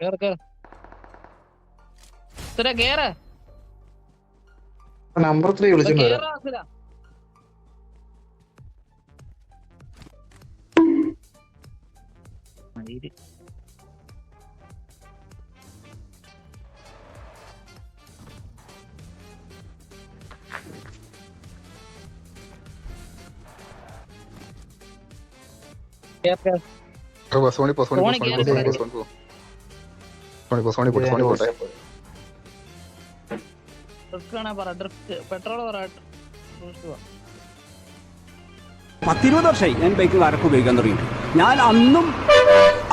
കേറ് കേറ് സുര കേറ് നമ്പർ ത്രീ വിളിച്ചിട്ട് വരാം കേറാ സുര മയില്. കേറ് കേറ്. പോ, സോണി പോ സോണി പോ Sony Sony പോ പോട്ടെ. സോണി പോട്ടെ. പത്തിരുപത് വർഷമായി ഞാൻ ബൈക്ക് കാരൊക്കെ ഉപയോഗിക്കാൻ തുടങ്ങി ഞാൻ അന്നും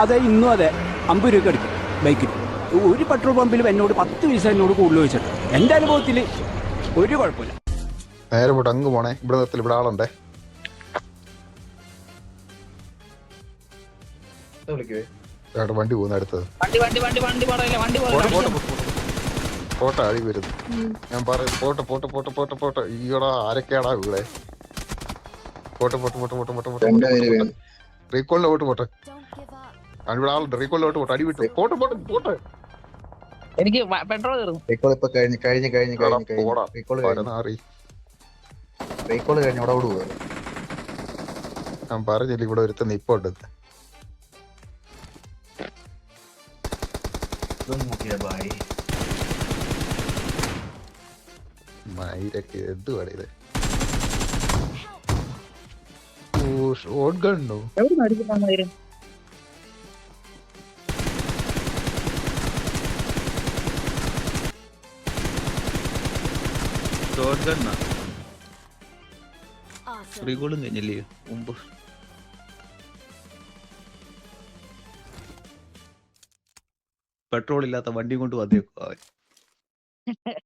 അതെ ഇന്നും അതെ അമ്പത് രൂപയ്ക്ക് എടുക്കും ബൈക്കിൽ ഒരു പെട്രോൾ പമ്പിലും എന്നോട് പത്ത് പൈസ എന്നോട് കൂടുതൽ വെച്ചിട്ട് എന്റെ അനുഭവത്തിൽ ഒരു കുഴപ്പമില്ല. നേരെ പോട്ടെ അങ്ങ് പോണേ. ഇവിടെ നിർത്തില്ല ഇവിടെ ആളുണ്ടേ. വിളിക്കുവേ വണ്ടി പോകുന്ന അടുത്തത് വണ്ടി വണ്ടി വണ്ടി വണ്ടി പറയില്ല വണ്ടി പോട്ടെ അടി വരുന്നു ഞാൻ പറയും പോട്ടെ പോട്ടെ പോട്ടെ പോട്ടെ പോട്ടെ ഈയോടാ ആരൊക്കെയാടാ ഇവിടെ പോട്ടെ പോട്ടെ പോട്ടെ പോട്ടെ പോട്ടെ പോട്ടെ പോട്ട് ഇവിടെ ആളുണ്ട് പോട്ട് പോട്ടെ അടി വിട്ടു പോട്ടെ പോട്ടെ പോട്ടെ എനിക്ക് പെട്രോൾ തീർന്നു റീകോൾ ഇപ്പൊ കഴിഞ്ഞ് കഴിഞ്ഞ് കഴിഞ്ഞ് കഴിഞ്ഞ് പോടാ. കഴിഞ്ഞ് റീകോൾ കഴിഞ്ഞു പരനാറി റീകോൾ കഴിഞ്ഞ് അവിടെ ഞാൻ പറഞ്ഞില്ല ഇവിടെ ഒരുത്ത നിപ്പോട്ട് മയിലൊക്കെ എന്തുവാണ് ഇത്? ഷോട്ട് എവിടെ നടിക്കുന്നതായിരുന്നു ഷോട്ട് ഗണ്ണാ Awesome. റീകോളും കഴിഞ്ഞില്ലേ? മുമ്പ് പെട്രോൾ ഇല്ലാത്ത വണ്ടി കൊണ്ട് വന്നേക്കും അവൻ.